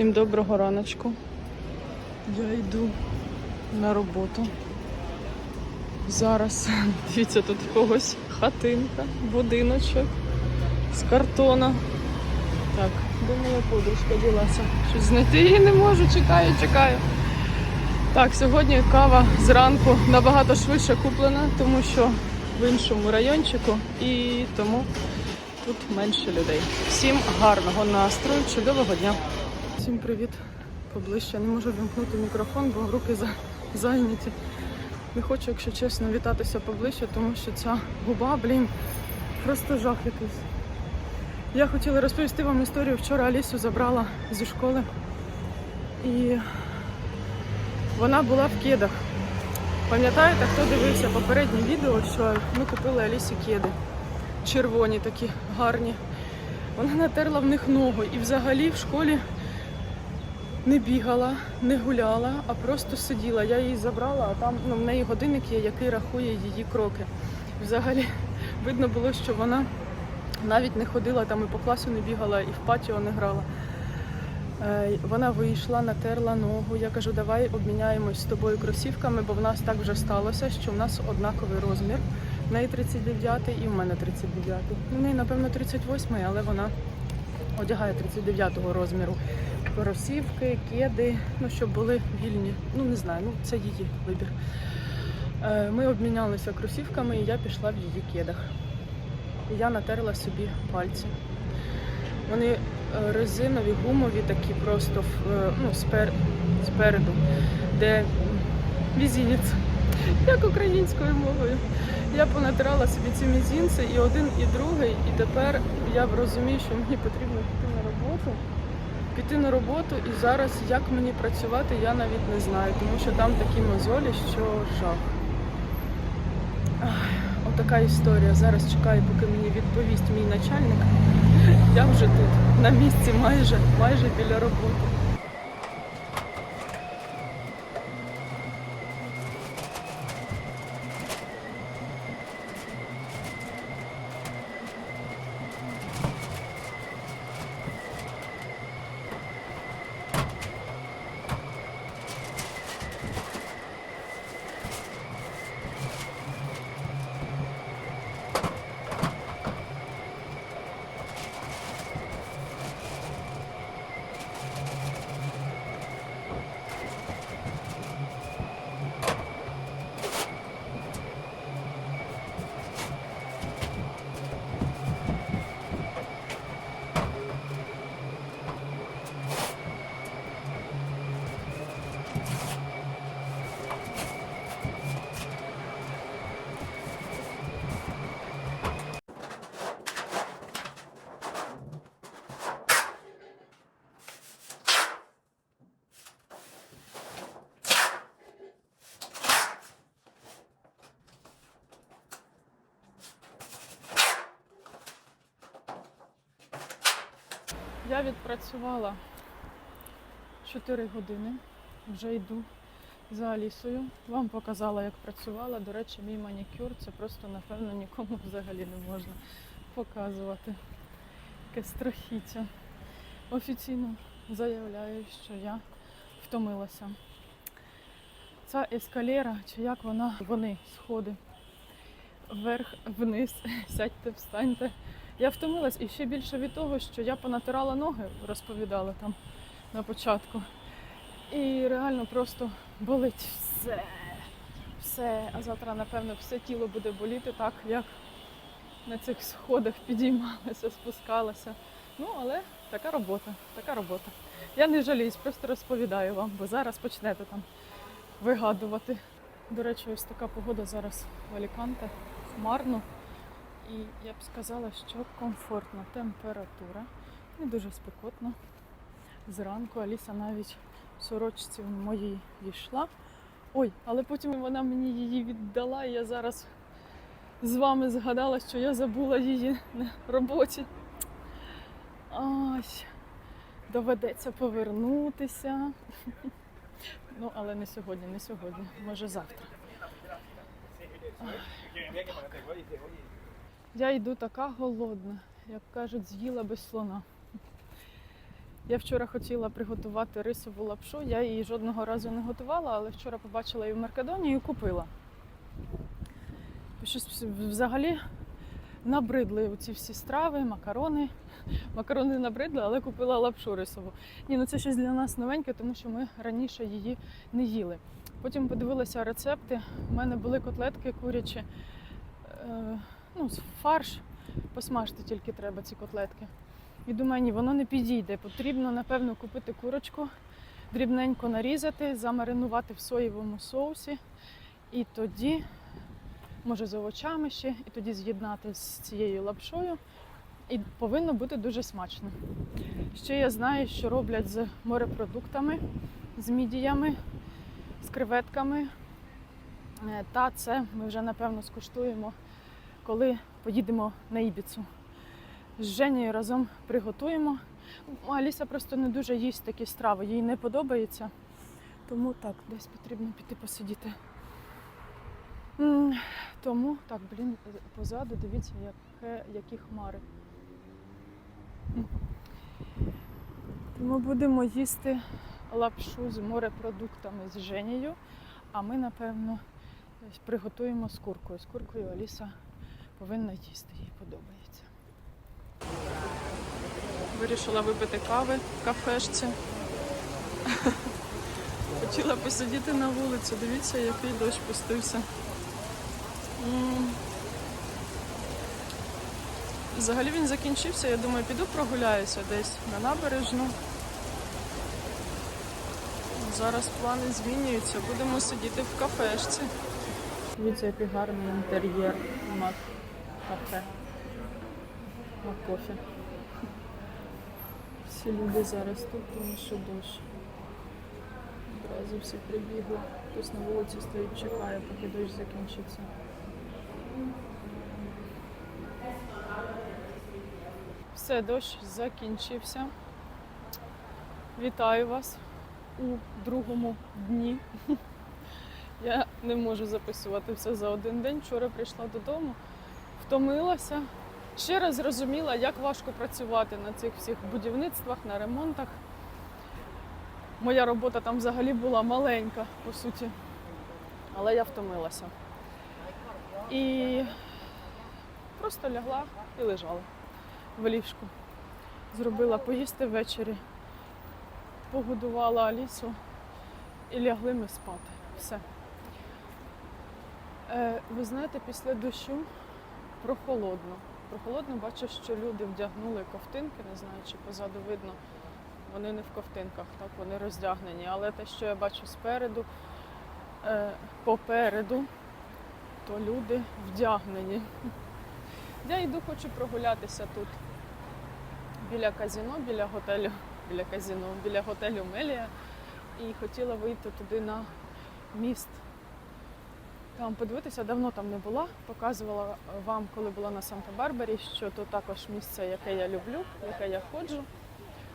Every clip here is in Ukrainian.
Всім доброго раночку. Я йду на роботу. Зараз, дивіться, тут когось хатинка, будиночок з картона. Так, де моя подружка ділася? Щось знайти її не можу, чекаю, чекаю. Так, сьогодні кава зранку набагато швидше куплена, тому що в іншому райончику і тому тут менше людей. Всім гарного настрою, чудового дня. Всім привіт поближче. Не можу вимкнути мікрофон, бо руки за- зайняті. Не хочу, якщо чесно, вітатися поближче, тому що ця губа, блін, просто жах якийсь. Я хотіла розповісти вам історію. Вчора Алісу забрала зі школи. І вона була в кедах. Пам'ятаєте, хто дивився попереднє відео, що ми купили Алісі кеди. Червоні такі гарні. Вона натерла в них ногу і взагалі в школі не бігала, не гуляла, а просто сиділа. Я її забрала, а там ну, в неї годинник є, який рахує її кроки. Взагалі видно було, що вона навіть не ходила там і по класу не бігала, і в патіо не грала. Е, Вона вийшла, натерла ногу. Я кажу, давай обміняємось з тобою кросівками, бо в нас так вже сталося, що в нас однаковий розмір. В неї 39 і в мене 39. В неї, напевно, 38, але вона одягає 39-го розміру. Кросівки, кеди, ну, щоб були вільні. Ну, не знаю, ну це її вибір. Е, Ми обмінялися кросівками, і я пішла в її кедах. Я натерла собі пальці. Вони е, резинові, гумові, такі просто е, ну, спер, спереду, де мізінець, як українською мовою. Я понатирала собі ці мізінці і один, і другий, і тепер я розумію, що мені потрібно піти на роботу. Піти на роботу і зараз як мені працювати, я навіть не знаю, тому що там такі мозолі, що жах. Ах, Отака історія. Зараз чекаю, поки мені відповість мій начальник. Я вже тут, на місці, майже, майже біля роботи. Я відпрацювала 4 години. Вже йду за Алісою. Вам показала, як працювала. До речі, мій манікюр це просто, напевно, нікому взагалі не можна показувати. Яке страхіття. Офіційно заявляю, що я втомилася. Ця ескалера, чи як вона, вони, сходи. Вверх, вниз, сядьте, встаньте. Я втомилась і ще більше від того, що я понатирала ноги, розповідала там на початку. І реально просто болить все. Все. А завтра, напевно, все тіло буде боліти так, як на цих сходах підіймалася, спускалася. Ну, але така робота, така робота. Я не жаліюсь, просто розповідаю вам, бо зараз почнете там вигадувати. До речі, ось така погода зараз в Аліканте, хмарно. І я б сказала, що комфортна температура, не дуже спекотно. Зранку Аліса навіть в сорочці моїй війшла. Ой, але потім вона мені її віддала, і я зараз з вами згадала, що я забула її на роботі. Ай, доведеться повернутися. Ну, але не сьогодні, не сьогодні, може завтра. Я йду така голодна, як кажуть, з'їла без слона. Я вчора хотіла приготувати рисову лапшу. Я її жодного разу не готувала, але вчора побачила її в Меркадоні і купила. Щось взагалі набридли ці всі страви, макарони. Макарони набридли, але купила лапшу рисову. Ні, ну це щось для нас новеньке, тому що ми раніше її не їли. Потім подивилася рецепти. У мене були котлетки курячі, е, ну, фарш. Посмажити тільки треба ці котлетки. І думаю, ні, воно не підійде. Потрібно, напевно, купити курочку, дрібненько нарізати, замаринувати в соєвому соусі. І тоді, може, з овочами ще, і тоді з'єднати з цією лапшою. І повинно бути дуже смачно. Ще я знаю, що роблять з морепродуктами, з мідіями, з креветками. Е, Та це ми вже напевно скуштуємо, коли поїдемо на Ібіцу. З Женєю разом приготуємо. Аліса просто не дуже їсть такі страви, їй не подобається. Тому так, десь потрібно піти посидіти. Тому так, блін, позаду дивіться, яке, які хмари. Тому будемо їсти лапшу з морепродуктами з Женєю, а ми, напевно, приготуємо з куркою. З куркою Аліса повинна їсти, їй подобається. Вирішила випити кави в кафешці. Хотіла посидіти на вулиці. Дивіться, який дощ пустився. Взагалі він закінчився. Я думаю, піду прогуляюся десь на набережну. Зараз плани змінюються. Будемо сидіти в кафешці. Дивіться, який гарний інтер'єр мак кафе. Мак кофе. Всі люди зараз тут, тому що дощ. Одразу всі прибігли. Хтось на вулиці стоїть, чекає, поки дощ закінчиться. Все, дощ закінчився. Вітаю вас у другому дні. Я не можу записувати все за один день. Вчора прийшла додому, втомилася. Ще раз зрозуміла, як важко працювати на цих всіх будівництвах, на ремонтах. Моя робота там взагалі була маленька, по суті, але я втомилася. І просто лягла і лежала в ліжку. Зробила поїсти ввечері, погодувала Алісу і лягли ми спати. Все. Е, ви знаєте, після дощу прохолодно. Прохолодно бачу, що люди вдягнули ковтинки, не знаю, чи позаду видно. Вони не в ковтинках, так вони роздягнені. Але те, що я бачу спереду, е, попереду, то люди вдягнені. Я йду, хочу прогулятися тут біля казіно, біля готелю, біля казіно, біля готелю Мелія. І хотіла вийти туди на міст. Там подивитися, давно там не була. Показувала вам, коли була на Санта-Барбарі, що то також місце, яке я люблю, яке я ходжу.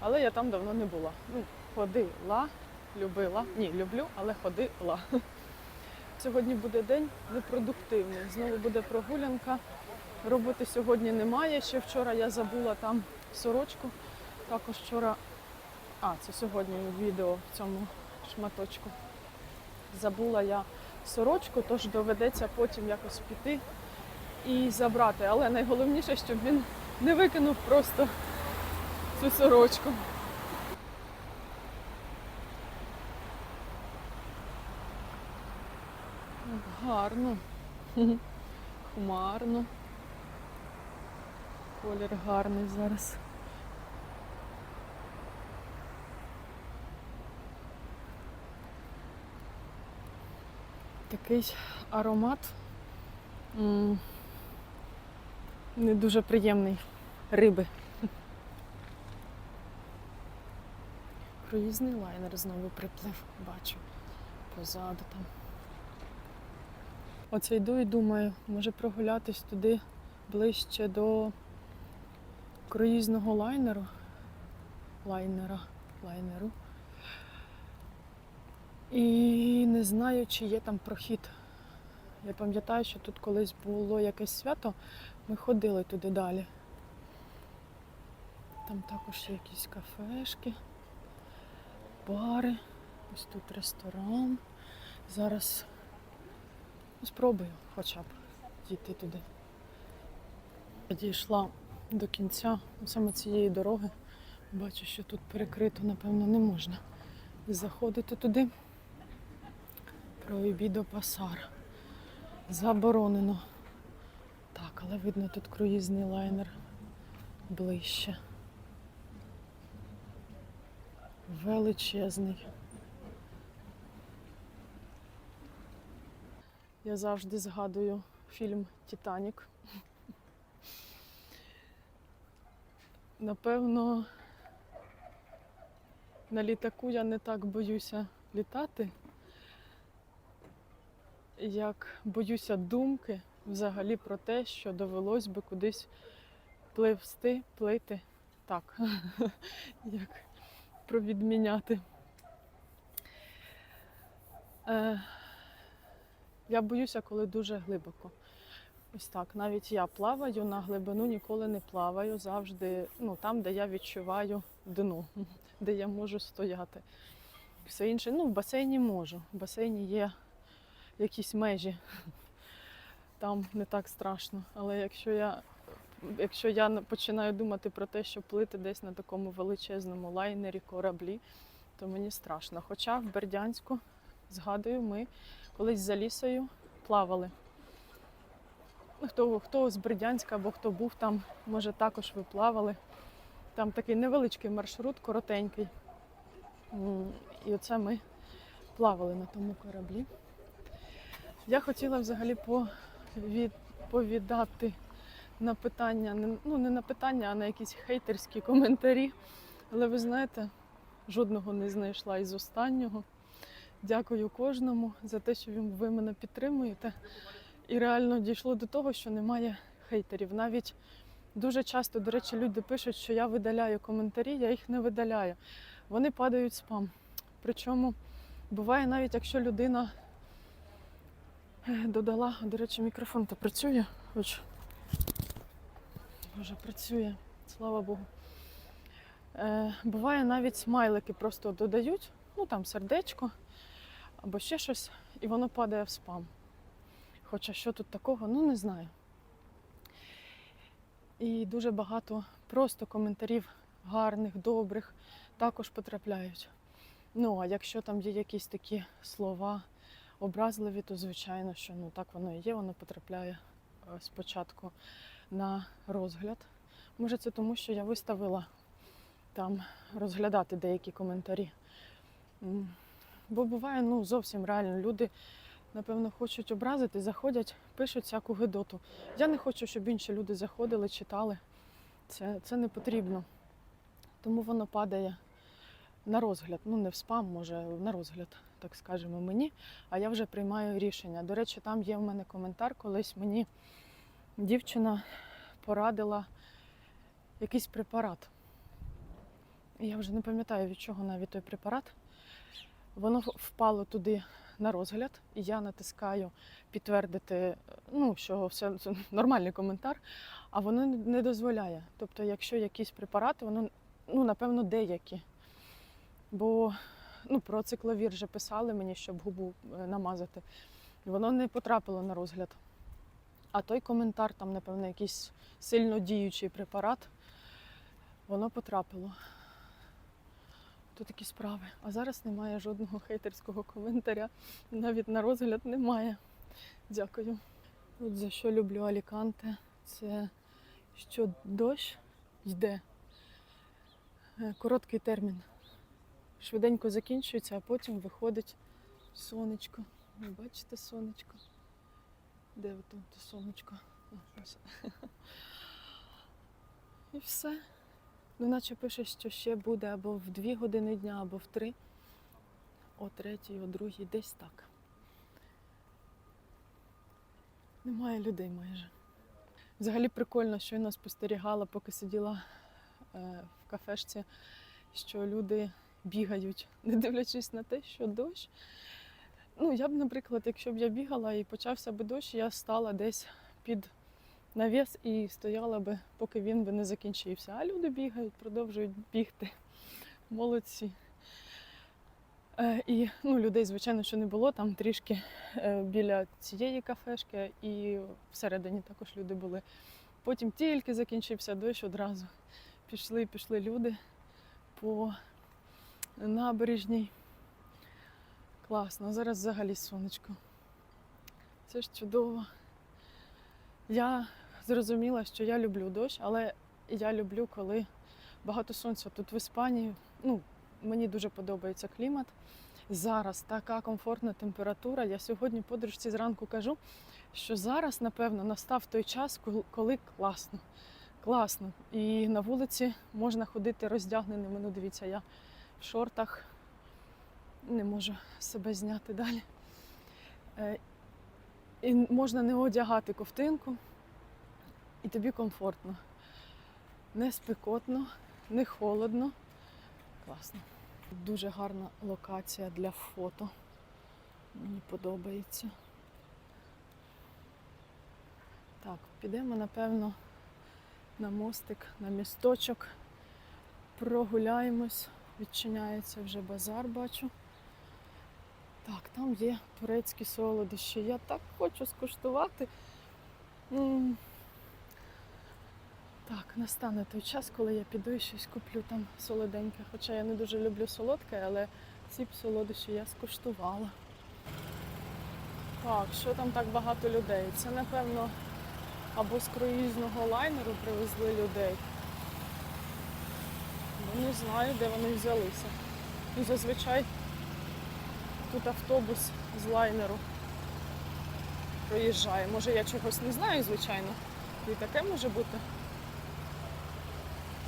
Але я там давно не була. Ну, ходила, любила. Ні, люблю, але ходила. Сьогодні буде день непродуктивний. Знову буде прогулянка. Роботи сьогодні немає. Ще вчора я забула там сорочку. Також вчора, а, це сьогодні відео в цьому шматочку. Забула я сорочку, тож доведеться потім якось піти і забрати. Але найголовніше, щоб він не викинув просто цю сорочку. Гарно. Хмарно. Колір гарний зараз. Такий аромат не дуже приємний риби. Круїзний лайнер знову приплив, бачу, позаду там. Оце йду і думаю, може прогулятись туди ближче до круїзного лайнеру. Лайнера, лайнеру. І не знаю, чи є там прохід. Я пам'ятаю, що тут колись було якесь свято, ми ходили туди далі. Там також є якісь кафешки, бари. Ось тут ресторан. Зараз спробую хоча б дійти туди. Я до кінця саме цієї дороги. Бачу, що тут перекрито, напевно, не можна заходити туди. Проїбідо пасар. Заборонено. Так, але видно тут круїзний лайнер ближче. Величезний. Я завжди згадую фільм Титанік. Напевно, на літаку я не так боюся літати, як боюся думки взагалі про те, що довелось би кудись пливсти, плити так, як провідміняти. Е, я боюся, коли дуже глибоко. Ось так. Навіть я плаваю на глибину, ніколи не плаваю. Завжди ну, там, де я відчуваю дно, де я можу стояти. Все інше, ну, в басейні можу. В басейні є якісь межі. Там не так страшно. Але якщо я, якщо я починаю думати про те, що плити десь на такому величезному лайнері, кораблі, то мені страшно. Хоча в Бердянську, згадую, ми колись за лісою плавали. Хто, хто з Бердянська або хто був там, може також ви плавали. Там такий невеличкий маршрут, коротенький. І оце ми плавали на тому кораблі. Я хотіла взагалі відповідати на питання, ну не на питання, а на якісь хейтерські коментарі. Але ви знаєте, жодного не знайшла із останнього. Дякую кожному за те, що ви- мене підтримуєте. І реально дійшло до того, що немає хейтерів. Навіть дуже часто, до речі, люди пишуть, що я видаляю коментарі, я їх не видаляю. Вони падають спам. Причому буває навіть, якщо людина додала, до речі, мікрофон то працює, хоч вже працює, слава Богу. Е, буває навіть смайлики просто додають, ну там сердечко або ще щось, і воно падає в спам. Хоча що тут такого, ну не знаю. І дуже багато просто коментарів гарних, добрих також потрапляють. Ну, а якщо там є якісь такі слова образливі, то звичайно, що ну так воно і є, воно потрапляє е, спочатку на розгляд. Може, це тому, що я виставила там розглядати деякі коментарі. Бо буває, ну зовсім реально люди напевно, хочуть образити, заходять, пишуть всяку гидоту. Я не хочу, щоб інші люди заходили, читали. Це, це не потрібно. Тому воно падає на розгляд. Ну, не в спам, може, на розгляд, так скажемо, мені. А я вже приймаю рішення. До речі, там є в мене коментар, колись мені дівчина порадила якийсь препарат. Я вже не пам'ятаю, від чого навіть той препарат. Воно впало туди на розгляд, і я натискаю підтвердити, ну, що все це нормальний коментар, а воно не дозволяє. Тобто, якщо якісь препарати, воно, ну, напевно, деякі. Бо ну, про цикловір вже писали мені, щоб губу е, намазати. Воно не потрапило на розгляд. А той коментар, там, напевно, якийсь сильно діючий препарат, воно потрапило. То такі справи. А зараз немає жодного хейтерського коментаря. Навіть на розгляд немає. Дякую. От за що люблю Аліканте, це що дощ йде. Е, Короткий термін. Швиденько закінчується, а потім виходить сонечко. Ви бачите сонечко? Де там то сонечко? І все. Ну, наче пише, що ще буде або в 2 години дня, або в 3, о третій, о другій, десь так. Немає людей майже. Взагалі прикольно, що я спостерігала, поки сиділа е, в кафешці, що люди бігають, не дивлячись на те, що дощ. Ну, я б, наприклад, якщо б я бігала і почався би дощ, я стала десь під навіс і стояла би, поки він би не закінчився. А люди бігають, продовжують бігти. Молодці. Е, і ну, людей, звичайно, що не було. Там трішки е, біля цієї кафешки, і всередині також люди були. Потім тільки закінчився дощ одразу. Пішли, пішли люди по набережній. Класно, зараз взагалі сонечко. Це ж чудово. Я зрозуміла, що я люблю дощ, але я люблю, коли багато сонця. Тут в Іспанії, ну, мені дуже подобається клімат. Зараз така комфортна температура. Я сьогодні подружці зранку кажу, що зараз, напевно, настав той час, коли- класно. Класно. І на вулиці можна ходити роздягненими. Ну, дивіться, я в шортах не можу себе зняти далі. Е, І можна не одягати ковтинку, і тобі комфортно. Не спекотно, не холодно. Класно. Дуже гарна локація для фото. Мені подобається. Так, підемо, напевно, на мостик, на місточок. Прогуляємось. Відчиняється вже базар, бачу. Так, там є турецькі солодощі. Я так хочу скуштувати. Так, настане той час, коли я піду і щось куплю там солоденьке. Хоча я не дуже люблю солодке, але ці солодощі я скуштувала. Так, що там так багато людей? Це, напевно, або з круїзного лайнеру привезли людей. Знаю, де вони взялися. І зазвичай тут автобус з лайнеру проїжджає. Може я чогось не знаю, звичайно. І таке може бути.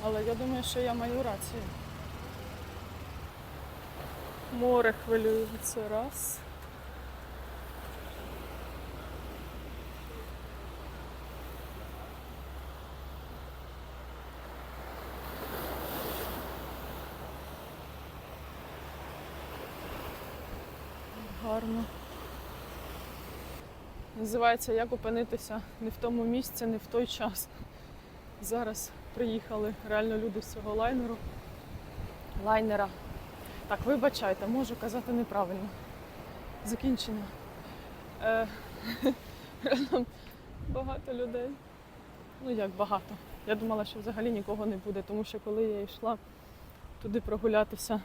Але я думаю, що я маю рацію. Море хвилюється раз. Гарно. Називається Як опинитися не в тому місці, не в той час. Зараз приїхали реально люди з цього лайнеру. Лайнера. Так, вибачайте, можу казати неправильно. Закінчено. Е, реально багато людей. Ну як багато. Я думала, що взагалі нікого не буде, тому що коли я йшла туди прогулятися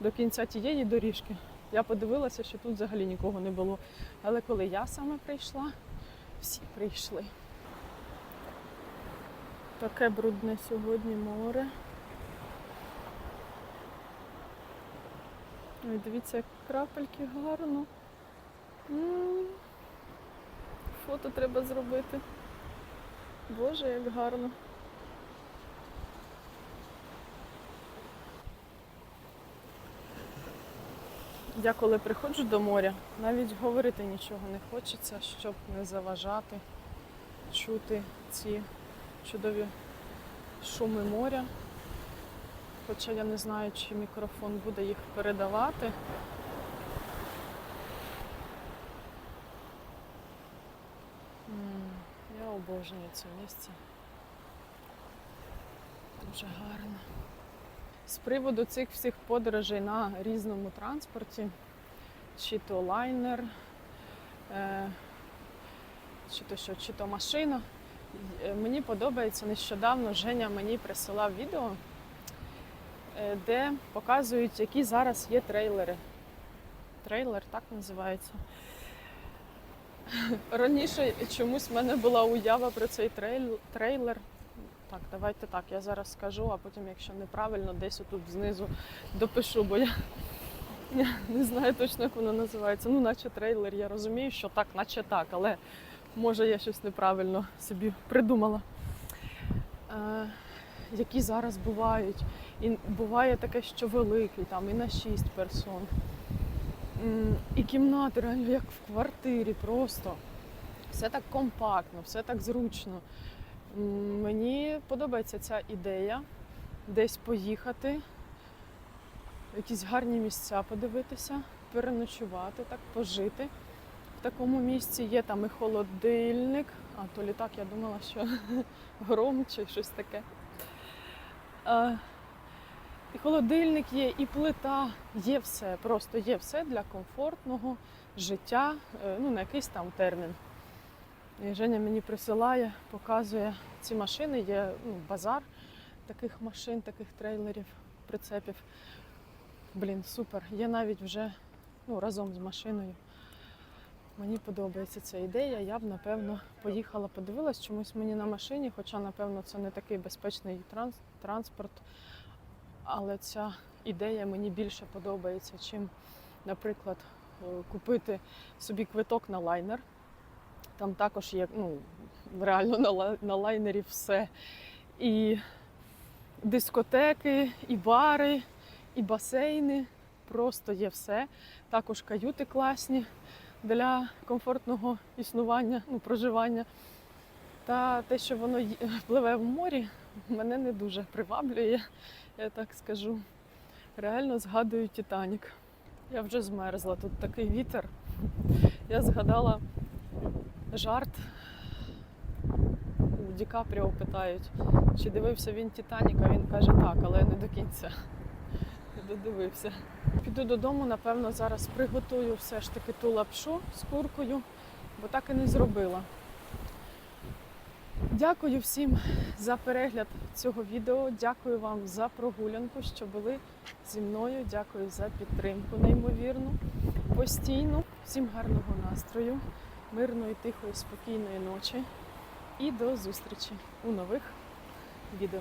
до кінця тієї доріжки, я подивилася, що тут взагалі нікого не було. Але коли я саме прийшла, всі прийшли. Таке брудне сьогодні море. Ой, дивіться, як крапельки гарно. М, Фото треба зробити. Боже, як гарно. Я коли приходжу до моря, навіть говорити нічого не хочеться, щоб не заважати чути ці чудові шуми моря. Хоча я не знаю, чи мікрофон буде їх передавати. Я обожнюю це місце. Дуже гарно. З приводу цих всіх подорожей на різному транспорті, чи то лайнер, е, чи то що, чи то машина. Е, Мені подобається нещодавно Женя мені присилав відео, е, де показують, які зараз є трейлери. Трейлер так називається. Раніше чомусь в мене була уява про цей трейлер. Так, давайте так, я зараз скажу, а потім, якщо неправильно, десь отут знизу допишу, бо я, не знаю точно, як воно називається. Ну, наче трейлер, я розумію, що так, наче так, але може я щось неправильно собі придумала. Е, які зараз бувають. І буває таке, що великий, там і на 6 персон. І кімнати реально як в квартирі просто. Все так компактно, все так зручно. Мені подобається ця ідея десь поїхати, якісь гарні місця подивитися, переночувати, так, пожити такому місці. Є там і холодильник, а то літак, я думала, що гром чи щось таке. Е, і холодильник є, і плита, є все, просто є все для комфортного життя, е, ну, на якийсь там термін. І Женя мені присилає, показує ці машини, є ну, базар таких машин, таких трейлерів, прицепів. Блін, супер. Є навіть вже ну, разом з машиною. Мені подобається ця ідея. Я б, напевно, поїхала, подивилась чомусь мені на машині, хоча, напевно, це не такий безпечний транс- транспорт. Але ця ідея мені більше подобається, чим, наприклад, е, купити собі квиток на лайнер. Там також є, ну, реально на, лайнері все. І дискотеки, і бари, і басейни. Просто є все. Також каюти класні для комфортного існування, ну, проживання. Та те, що воно пливе в морі, мене не дуже приваблює, я так скажу. Реально згадую Титанік. Я вже змерзла, тут такий вітер. Я згадала жарт. У Ді Капріо питають, чи дивився він Титаніка. Він каже так, але не до кінця. Додивився. Піду додому, напевно, зараз приготую все ж таки ту лапшу з куркою, бо так і не зробила. Дякую всім за перегляд цього відео. Дякую вам за прогулянку, що були зі мною. Дякую за підтримку неймовірну, постійну. Всім гарного настрою, мирної, тихої, спокійної ночі і до зустрічі у нових відео.